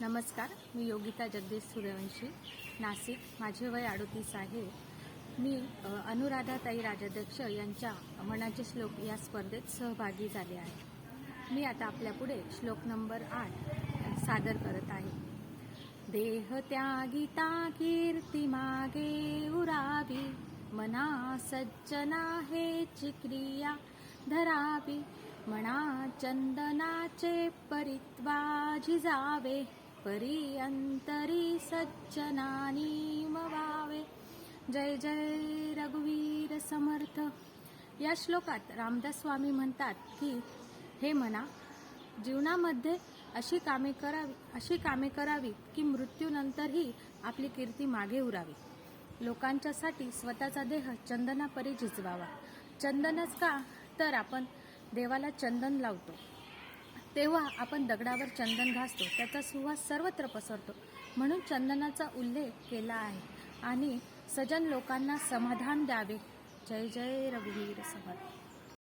नमस्कार मी योगिता जगदीश सूर्यवंशी नाशिक. माझे वय अडोतीस आहे. मी अनुराधाताई राजाध्यक्ष यांच्या मनाचे श्लोक या स्पर्धेत सहभागी झाले आहे. मी आता आपल्यापुढे श्लोक नंबर आठ सादर करत आहे. देह त्यागिता कीर्ती मागे उरावी मना सज्जना हे चिक्रिया धरावी म्हणा चंदनाचे परित्वा झिजावे परी अंतरी सज्जनानी मवावे। जय जय रघुवीर समर्थ। या श्लोकात रामदास स्वामी म्हणतात की हे म्हणा जीवनामध्ये अशी कामे करावी अशी कामे करावीत की मृत्यूनंतरही आपली कीर्ती मागे उरावी. लोकांच्यासाठी स्वतःचा देह चंदनापरी झिजवावा. चंदनच का? तर आपण देवाला चंदन लावतो. तेव्हा आपण दगडावर चंदन घासतो त्याचा सुवास सर्वत्र पसरतो. म्हणून चंदनाचा उल्लेख केला आहे. आणि सजन लोकांना समाधान द्यावे. जय जय रघुवीर समर्थ